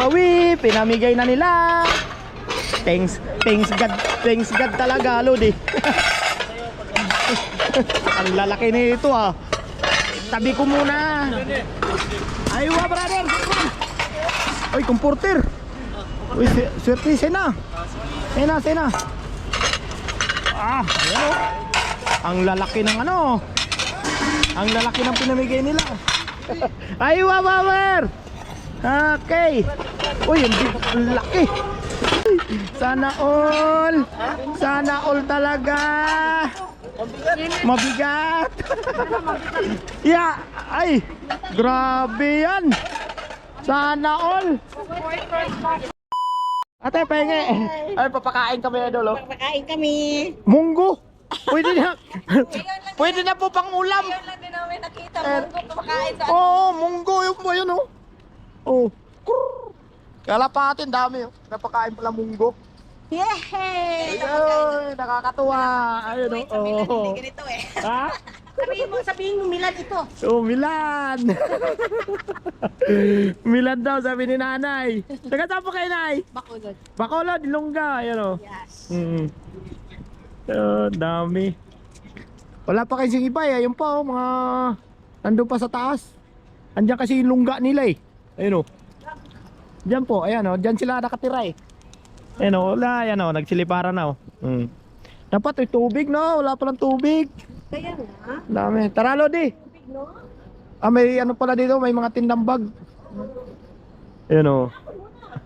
Pawi, pinamigay na nila. Thanks, thanks God, thanks God talaga, Lodi. Ang lalaki nito ah. Tabi ko muna. Aywa, brother. Uy, comporter. Uy, swerte, sena. Sena, sena. Ah, ayan oh. Ang lalaki ng ano. Ang lalaki ng pinamigay nila. Aywa, power. Okay. Uy, ang big- ang laki. Sana all. Sana all talaga. Mabigat. yeah. Ay. Grabe yan. Sana all. Ate, penge. Ay, papakain kami na dolo. Pakain kami. Munggo. Pwede na. Pwede na po pang ulam. Ngayon lang din namin nakita munggo kumakain sa Oo, oh, munggo yung po yun oh. Oh. Krrr. Kalapatin dami oh. Napakain pala munggo. Yay! Ayun, nakakatuwa. Ayun Wait, sabihin oh. natin oh. hindi ganito eh. Ha? Sabihin mo, sabihin mo, Milan ito. Oh, Milan. Milan daw sabi ni nanay. Taga saan po kayo nay? Bakulod. Bacolod, Ilongga. Ayun oh. Yes. Mm. Oh, dami. Wala pa kasi iba eh. Ayun pa oh, mga nandun pa sa taas. Andiyan kasi yung lungga nila eh. Ayun oh. Diyan po, ayan oh. Diyan sila nakatira eh. Ayun oh, wala. Ayan oh, nagsiliparan na oh. Mm. Dapat may tubig no, wala pa ng tubig. Kaya nga. Dami. Tara Lodi. Big no? Ah, may ano pala dito, may mga tindang bag. Ayun oh.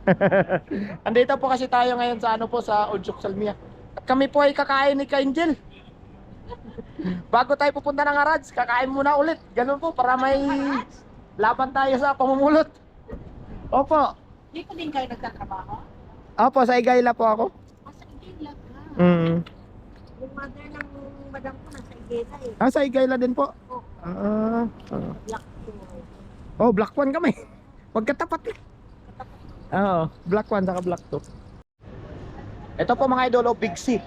Andito po kasi tayo ngayon sa ano po sa Udyok Salmia. At kami po ay kakain ni Kaingel. Bago tayo pupunta ng Arads, kakain muna ulit. Ganun po para may laban tayo sa pamumulot. Opo. Dito din kayo nagtatrabaho? Opo, sa Igayla po ako. Asa Igela ka? Mm. Yung mother ng madam ko nasa Igela eh. Ah, sa Igayla din po. Oh, Ah. ah. black to. Oh, black one kami. Huwag katapat eh. Oo, black one saka black two. Ito po mga idol, oh, Big C.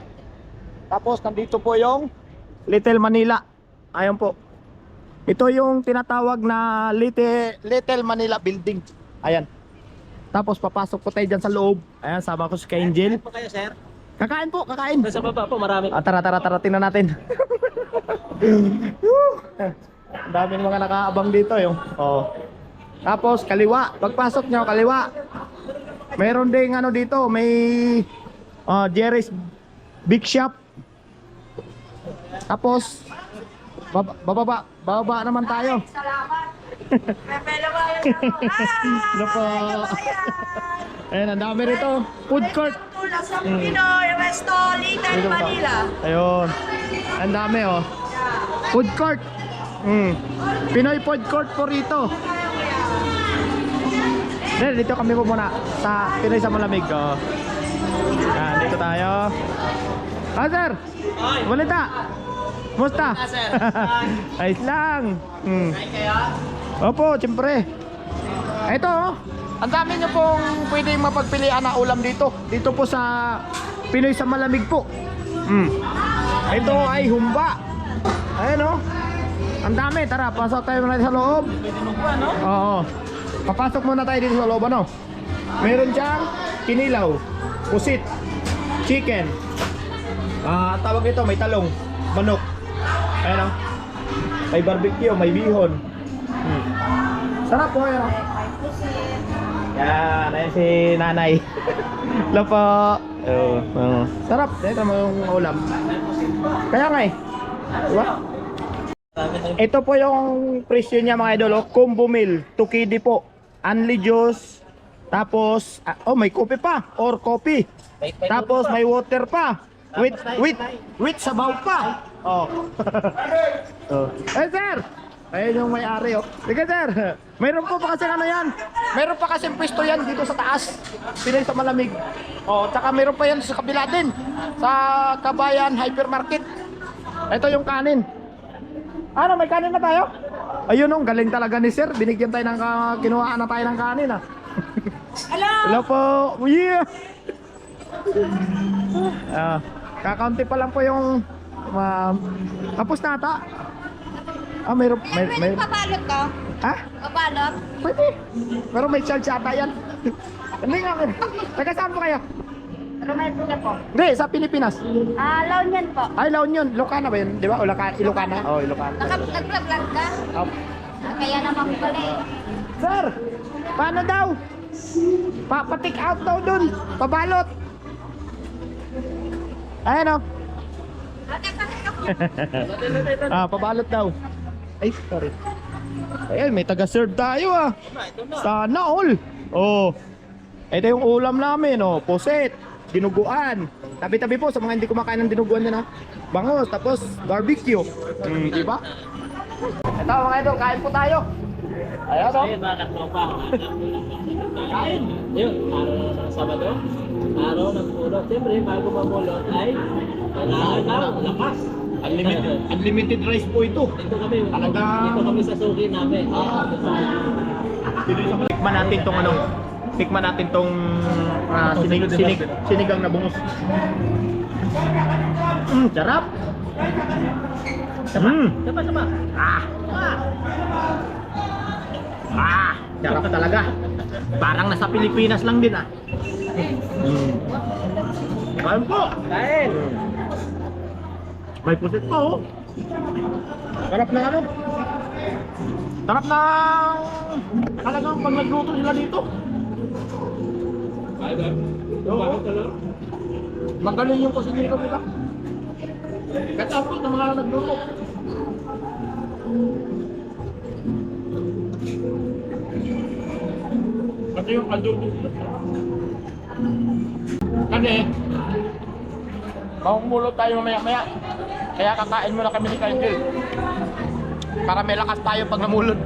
Tapos nandito po yung Little Manila. Ayun po. Ito yung tinatawag na Little, Little Manila Building. Ayan. Tapos papasok po tayo dyan sa loob. Ayan, sama ko si Angel. po kayo, sir? Kakain po, kakain. Sa baba po, marami. Ah, tara, tara, tara, tingnan natin. Ang daming mga nakaabang dito yung. Oh. Tapos kaliwa, pagpasok nyo kaliwa. Meron ding ano dito, may uh, Jerry's Big Shop. Tapos baba, bababa, bababa naman tayo. Pepelo ba yun? Ano po? Ayun, ang dami rito. Food court. Tulad sa Pinoy, Resto, Little Dito ba? Manila. Ayun. Ang dami oh. Food court. Mm. Pinoy food court po rito. Dito kami po muna sa Pinoy sa Malamig. Oh. Yan, dito tayo. Ah, sir. Balita. Musta? sir. Ayos lang. Mm. kaya? Opo, siyempre. Ito, oh. ang dami nyo pong pwedeng mapagpilian na ulam dito. Dito po sa Pinoy sa Malamig po. Mm. Ito ay humba. Ayan oh. Ang dami, tara, pasok tayo muna sa loob. Oo. Papasok muna tayo dito sa loob, ano? Meron siyang kinilaw, pusit, chicken. Ah, tawag ito, may talong, manok. Ayan oh. May barbecue, may bihon. Hmm. Sarap po, oh. Yan, ayan si nanay. Hello po. Oo, oo. Sarap, ito mo yung ulam. Kaya nga eh. Diba? Ito po yung presyo niya mga idol, oh. combo meal, 2 KD po. Only juice. Tapos, ah, oh may kopi pa, or coffee. Tapos may water pa. With, with, with sabaw pa. Oh. oh. Eh sir! Ayun yung may-ari oh. Sige sir, mayroon po pa kasi ano yan. Mayroon pa kasi pwesto yan dito sa taas. Pinay sa malamig. Oh, tsaka mayroon pa yan sa kabila din. Sa Kabayan Hypermarket. Ito yung kanin. Ano, may kanin na tayo? Ayun oh, galing talaga ni sir. Binigyan tayo ng uh, kinuhaan na tayo ng kanin ah. Hello! Hello po. Yeah. Ah, kakaunti pa lang po yung um, tapos na ata. Ah, mayroon may, may, Pabalot ko? ha? Pabalot? Pwede. Pero may charge ata yan. Hindi nga. Taga saan po kayo? Romero na po. Hindi, sa Pilipinas. Ah, loan yan po. Ay, La Union. Ilocana ba yun? Di ba? O, Ilocana? Oo, oh, Ilocana. Nag-vlog ka? Ah, Kaya naman pala eh. sir, paano daw? Pa pa-take out daw dun. Pabalot. Ayan o. Ako? ah, pabalot daw. Ay, sorry. Ayun, may taga-serve tayo ah. Sana all. Oh. Ito yung ulam namin, oh. Puset, dinuguan. Tabi-tabi po sa mga hindi kumakain ng dinuguan din, ha. Bangos, tapos barbecue. Hmm, di ba? Ito mga idol, kain po tayo. Ayan, oh. Ayun, mga katropa. Kain. Yun, araw ng Sabado. Araw ng pulot. Siyempre, bago mamulot ay kailangan ng lakas. Unlimited, unlimited rice po ito. Dito kami. Talaga. Dito kami sa suki namin. Ah. Tikman natin tong ano. Tikman natin tong ah, sinig, sinig, sinigang na bungos. Mm, sarap. Mm. Sama, sama. Ah. Ah, sarap talaga. Parang nasa Pilipinas lang din ah. Mm. Kain po. Kain. May pusit pa oh. Sarap na ano. Sarap na talagang pag nagluto sila dito. Kain ba? Oo. Magaling yung kusinero nila. Kahit ako ng mga nagluto. Kasi yung adobo nila. Kasi, mamumulo tayo mamaya maya. Kaya kakain muna kami ni Kyle Gil. Para may lakas tayo pag namulot.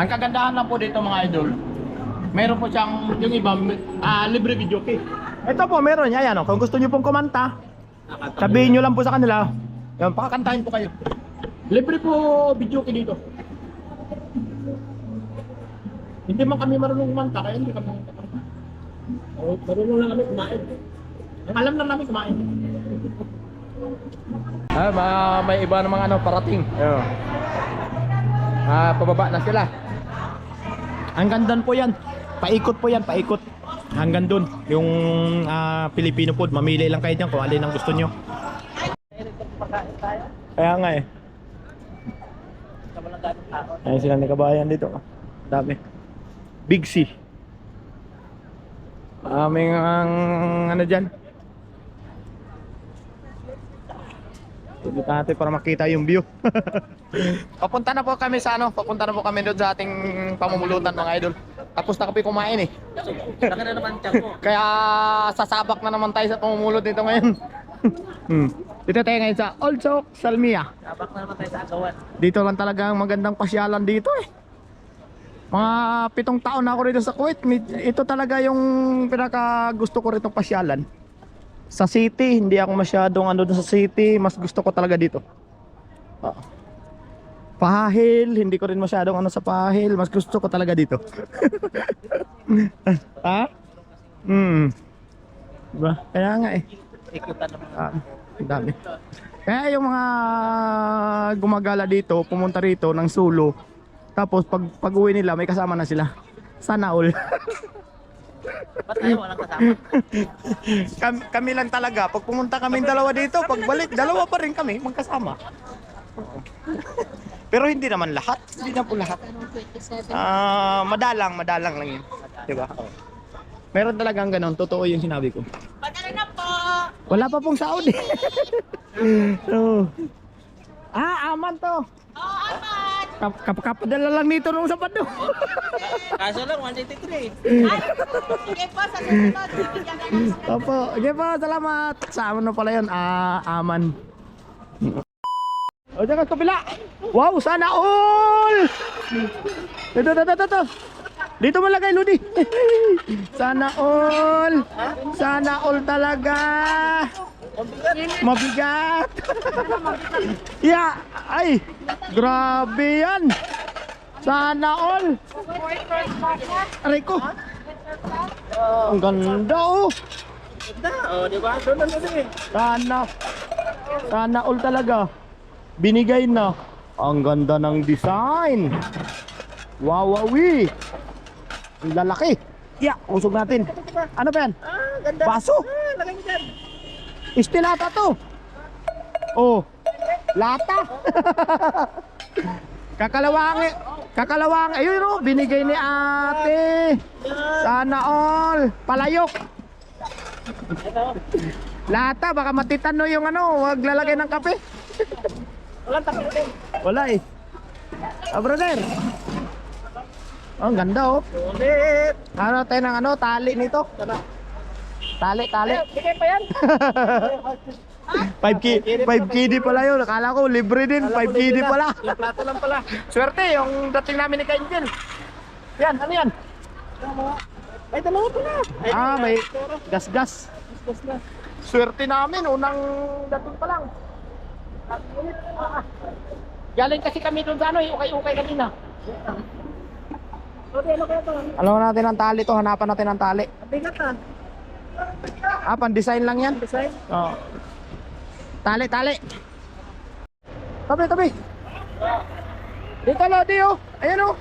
Ang kagandahan lang po dito mga idol, meron po siyang, yung iba, ah, libre video key. Ito po, meron niya, yan o. Kung gusto niyo pong kumanta, sabihin niyo lang po sa kanila, yan, pakakantahin po kayo. Libre po video key dito. Hindi man kami marunong kumanta, kaya hindi kami kakanta. Oh, marunong lang kami kumain. Ang alam lang namin kumain. Ah, ma may iba namang ano parating. Ayun. Ah, pababa na sila. Hanggang doon po 'yan. Paikot po 'yan, paikot. Hanggang doon yung ah, Filipino food, mamili lang kayo diyan kung alin ang gusto nyo. Kaya nga eh. Ayun sila ni kabayan dito. Dami. Big C. Aming ang ano dyan. Dito natin para makita yung view. Papunta na po kami sa ano, papunta na po kami doon sa ating pamumulutan mga idol. Tapos na kami kumain eh. Laki na naman tiyan. Kaya sasabak na naman tayo sa pamumulot dito ngayon. hmm. Dito tayo ngayon sa Old Souk, Salmia. Sabak na naman tayo sa agawan. Dito lang talaga ang magandang pasyalan dito eh. Mga pitong taon na ako rito sa Kuwait. Ito talaga yung pinaka gusto ko rito pasyalan. Sa city, hindi ako masyadong ano sa city. Mas gusto ko talaga dito. Oo. Pahil, hindi ko rin masyadong ano sa pahil. Mas gusto ko talaga dito. ha? Hmm. Diba? Kaya nga eh. Ikutan naman. Ah, dami. Kaya yung mga gumagala dito, pumunta rito ng sulo. Tapos pag pag uwi nila, may kasama na sila. Sana all. Ba't tayo walang kasama? kami, kami lang talaga. Pag pumunta kami dalawa dito, pag balik, dalawa pa rin kami magkasama. Pero hindi naman lahat. Hindi na po lahat. Ah, madalang, madalang lang yun. Diba? Oo. Meron talagang ganun. Totoo yung sinabi ko. Padala na po! Wala pa pong Saudi. Oo. Ah, aman to. Kap kap kapadala lang nito nung Sabado. Kaso lang, 183. Ay, sige po, sa susunod. Opo, okay po, salamat. Sa aman na pala yun, ah, aman. O, dyan ka kabila. Wow, sana all! Ito, ito, ito, ito. Dito mo lagay, Ludi. Sana all. Sana all talaga. Mabigat. yeah, ay. Grabe yan. Sana all. Aray ko. Ang ganda oh. Ganda, oh, di ba? Doon doon eh. Sana. Sana all talaga. Binigay na. Ang ganda ng design. Wawawi. Ang lalaki. Yeah, usog natin. Ano ba yan? Ah, ganda. Baso. Ah, lagay dyan. Istilata to. Oh. Lata. kakalawang kakalawang ayun oh, binigay ni ate. Sana all. Palayok. Lata, baka matitano yung ano, wag lalagay ng kape. Walang takot din. Wala eh. Ah, brother. Oh, ganda oh. Ano tayo ng ano, tali nito. Tali, tali. Bigay pa yan. 5K, 5KD pala yun. Akala ko libre din, 5KD pala. Yung plato lang pala. Swerte yung dating namin ni Kainjin. Yan, ano yan? Ay, dalawa pala. Ay, Ah, may gas-gas. Gas na. Swerte namin, unang dating pa lang. Ah, ah. Galing kasi kami doon sa ano, ukay-ukay kanina. Okay, ano kaya to? Alam natin ang tali to, hanapan natin ang tali. Ang bigat ah. Ah, pan-design lang yan. Design. Oo. Tali, tali. Tabi, tabi. Dito, Lodi, oh. Ayan, oh.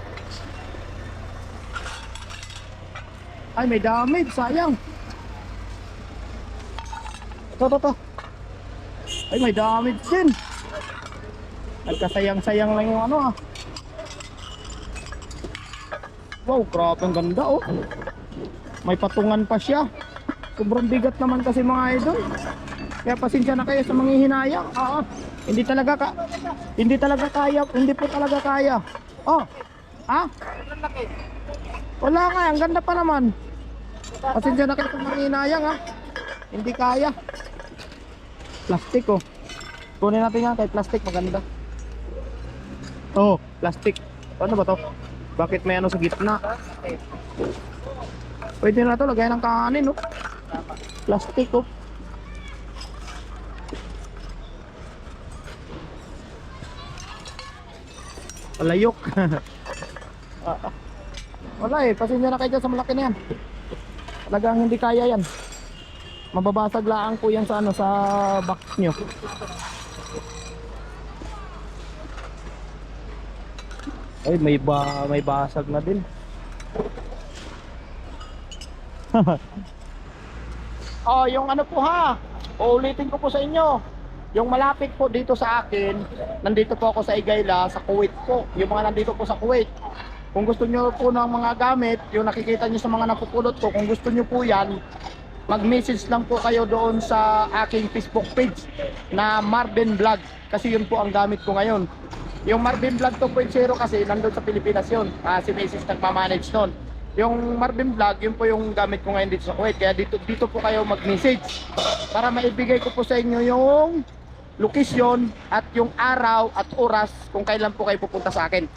Ay, may damage. Sayang. Ito, ito, ito. Ay, may damage din. Nagkasayang-sayang lang yung ano, ah. Wow, grabe ang ganda, oh. May patungan pa siya. Sobrang bigat naman kasi mga idol. Kaya pasensya na kayo sa mga hinayang. Oo. Hindi talaga ka hindi talaga kaya, hindi po talaga kaya. Oh. Ha? Wala nga, ang ganda pa naman. Pasensya na kayo sa mga hinayang ha. Hindi kaya. Plastic oh. Kunin natin yan kay plastic maganda. Oh, plastic. Ano ba to? Bakit may ano sa gitna? Pwede na to lagay ng kanin oh. Plastic oh. Palayok. Ah, ah. Wala eh, pasensya na kayo sa malaki na yan. Talagang hindi kaya yan. Mababasag lang po yan sa ano sa box nyo. Ay, may ba may basag na din. oh, yung ano po ha. Uulitin ko po sa inyo. Yung malapit po dito sa akin, nandito po ako sa Igayla, sa Kuwait po. Yung mga nandito po sa Kuwait. Kung gusto nyo po ng mga gamit, yung nakikita nyo sa mga napupulot ko, kung gusto nyo po yan, mag-message lang po kayo doon sa aking Facebook page na Marvin Vlog. Kasi yun po ang gamit ko ngayon. Yung Marvin Vlog 2.0 kasi nandun sa Pilipinas yun. Ah, si Mrs. nagmamanage nun. Yung Marvin Vlog, yun po yung gamit ko ngayon dito sa Kuwait. Kaya dito, dito po kayo mag-message para maibigay ko po sa inyo yung location at yung araw at oras kung kailan po kayo pupunta sa akin.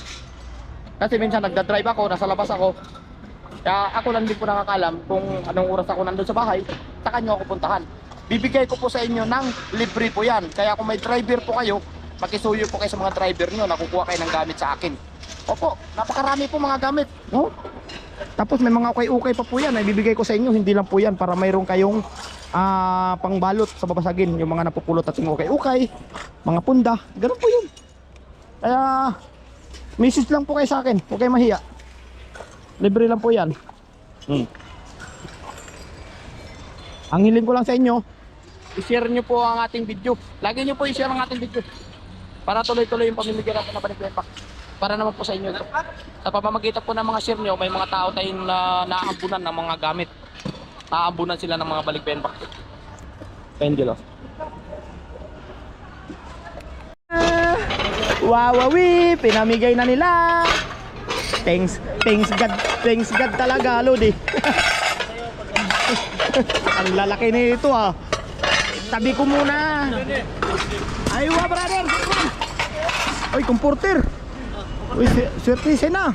Kasi minsan nagda-drive ako, nasa labas ako. Kaya ako lang din po nakakalam kung anong oras ako nandun sa bahay, saka nyo ako puntahan. Bibigay ko po sa inyo ng libre po yan. Kaya kung may driver po kayo, makisuyo po kayo sa mga driver nyo na kukuha kayo ng gamit sa akin. Opo, napakarami po mga gamit. No? Tapos may mga ukay-ukay pa po yan. Ay bibigay ko sa inyo. Hindi lang po yan para mayroon kayong ah, pangbalot sa babasagin. Yung mga napupulot at yung ukay-ukay. Mga punda. Ganun po yun. Kaya, message lang po kayo sa akin. Huwag kayo mahiya. Libre lang po yan. Hmm. Ang hiling ko lang sa inyo, i-share nyo po ang ating video. Lagi nyo po i-share ang ating video. Para tuloy-tuloy yung pamimigay natin na balik-balik Para naman po sa inyo ito. Sa pamamagitan po ng mga share nyo, may mga tao tayong na naambunan ng mga gamit. Naambunan sila ng mga balik-balik Pendilo. Wawawi, pinamigay na nila. Thanks, thanks God, thanks God talaga, Lodi. Ang lalaki nito ah. Tabi ko muna. Aywa, brother. Uy, comporter. Uy, swerte, sena.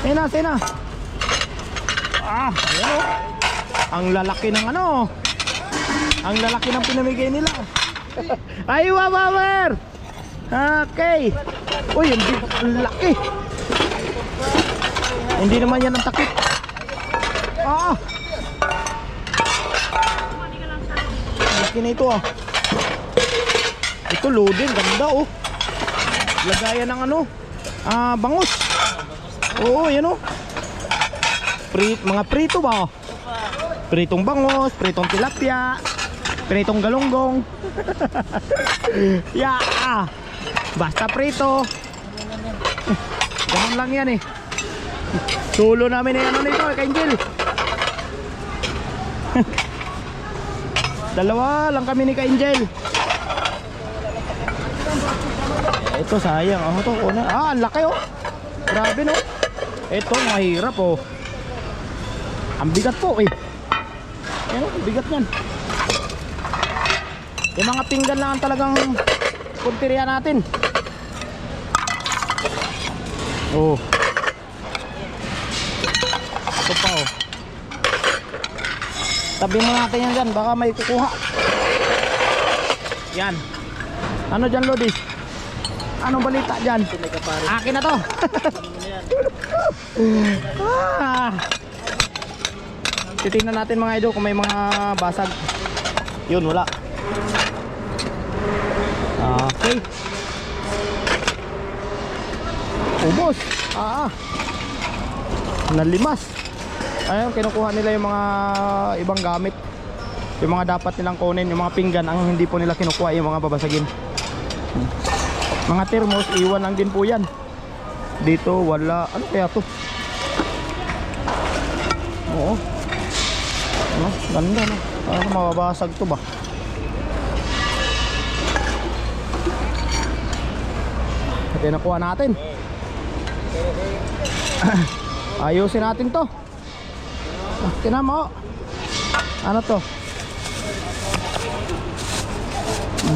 Sena, sena. Ah, ayan oh. Ang lalaki ng ano. Ang lalaki ng pinamigay nila. Aywa, power. Okay. Uy, ang laki. Hindi naman yan ang takip. Ah. Laki na ito ah. Ito loading, ganda oh. Lagayan ng ano, ah, bangus. Oo, yan oh. Prit, mga prito ba? oh? Pritong bangus, pritong tilapia, pritong galunggong. ya, ah. Basta prito. Ganun lang yan eh. Sulo namin eh, ano nito, eh, Angel. Dalawa lang kami ni Ka-Angel. Ito sayang. Oh, to, una. Ah, laki oh. Grabe no. Ito mahirap oh. Ang bigat po eh. Yan oh, bigat niyan. Yung mga pinggan lang ang talagang punteriya natin. Oh. Ito pa oh. Tabi mo natin yan dyan, baka may kukuha. Yan. Ano dyan, Lodi? Anong balita dyan? Akin na to. ah. Titingnan natin mga idol kung may mga basag. Yun, wala. Okay. Ubos. Ah. ah. Nalimas. Ayun, kinukuha nila yung mga ibang gamit. Yung mga dapat nilang kunin, yung mga pinggan, ang hindi po nila kinukuha yung mga babasagin. Mga thermos, iwan lang din po yan. Dito, wala. Ano kaya to? Oo. Ano? Ganda, no? Parang mababasag to ba? Ito nakuha natin. Ayusin natin to. Ah, Tinan mo. Ano to?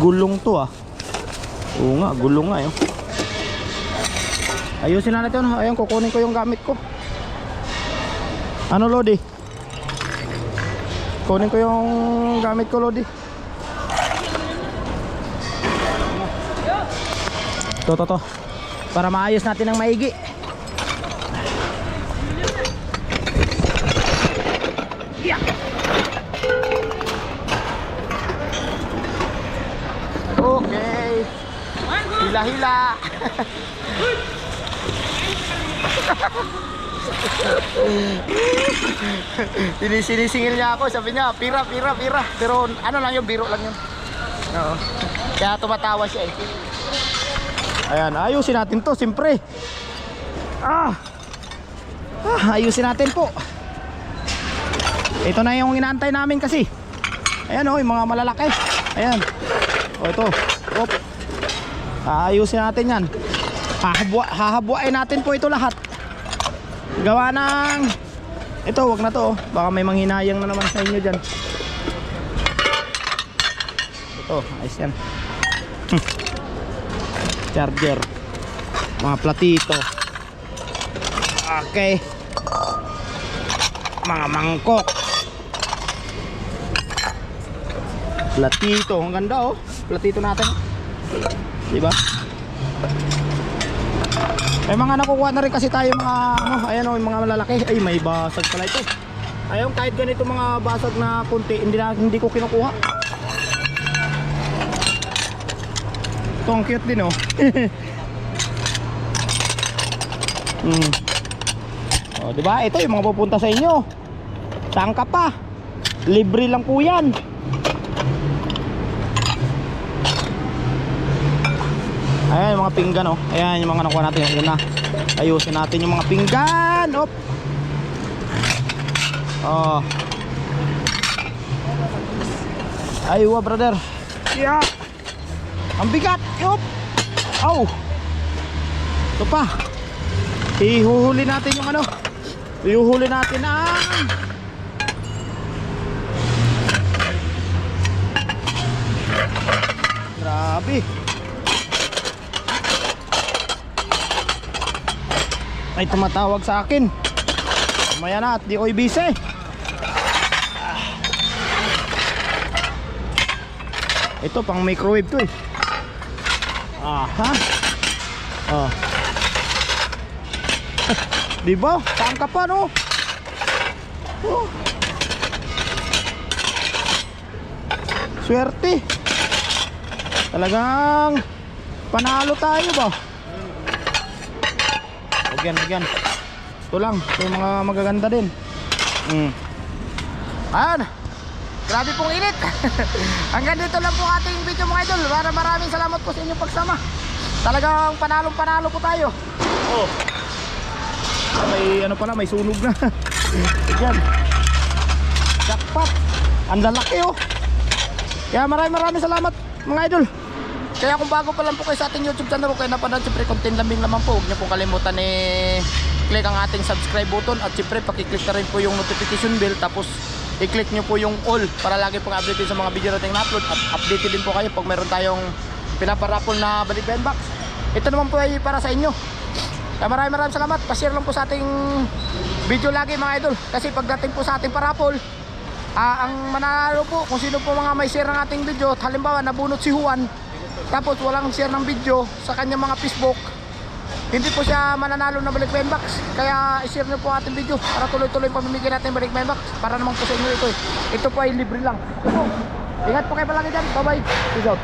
Gulong to ah. Oo nga, gulong nga yun. Ayusin na natin. Ayun, kukunin ko yung gamit ko. Ano Lodi? Kunin ko yung gamit ko Lodi. To, to, to. Para maayos natin ng maigi. Yeah. Hila-hila. Sinisinisingil niya ako, sabi niya, pira, pira, pira. Pero ano lang yun, biro lang yun. Oo. Kaya tumatawa siya eh. Ayan, ayusin natin to, siyempre. Ah. ah, ayusin natin po. Ito na yung inaantay namin kasi. Ayan oh, yung mga malalaki. Ayan. O ito. Op. Ayusin natin yan. Hahabwa, hahabwain natin po ito lahat. Gawa ng... Ito, wag na to. oh. Baka may manghinayang na naman sa inyo dyan. Ito, ayos yan. Hmm. Charger. Mga platito. Okay. Mga mangkok. Platito, ang ganda oh. Platito natin. Di ba? May mga nakukuha na rin kasi tayo mga ano, ayan oh, yung mga malalaki. Ay, may basag pala ito. Ayun, kahit ganito mga basag na punti, hindi na hindi ko kinukuha. Ito ang cute din oh. hmm. Oh, di ba? Ito yung mga pupunta sa inyo. Saan ka pa? Libre lang po 'yan. Ayan yung mga pinggan oh. Ayan yung mga nakuha natin yung una. Ayusin natin yung mga pinggan. Op. Oh. Aywa brother. Yeah. Ang bigat. Op. Au. Ito pa. Ihuhuli natin yung ano. Ihuhuli natin ang Grabe. Ay tumatawag sa akin Mamaya na at di ko ibise Ito pang microwave to eh Aha Oh Di ba? Saan ka pa no? Oh. Swerte Talagang panalo tayo ba? Huwag yan, huwag yan. Ito lang, ito yung mga magaganda din. Mm. Ayan. Grabe pong init. Hanggang dito lang po ating video mga idol. Para maraming salamat po sa inyong pagsama. Talagang panalong panalo po tayo. Oh. May ano pala, may sunog na. Diyan. Jackpot. Ang lalaki oh. Kaya maraming maraming salamat mga idol. Kaya kung bago pa lang po kayo sa ating YouTube channel, kung kayo napanood, siyempre content lambing naman po. Huwag niyo pong kalimutan eh, click ang ating subscribe button at siyempre pakiclick na rin po yung notification bell tapos i-click niyo po yung all para lagi pong update sa mga video natin na-upload at update din po kayo pag meron tayong pinaparapol na balikbayan box. Ito naman po ay para sa inyo. Kaya maraming maraming salamat. Pa-share lang po sa ating video lagi mga idol. Kasi pagdating po sa ating parapol, Ah, ang mananalo po kung sino po mga may share ng ating video halimbawa nabunot si Juan tapos walang share ng video sa kanyang mga Facebook. Hindi po siya mananalo na balik box. Kaya i-share niyo po ating video para tuloy-tuloy pamimigay natin balik box. Para naman po sa inyo ito eh. ito po ay libre lang. Ito ingat po kayo palagi dyan. Bye bye peace out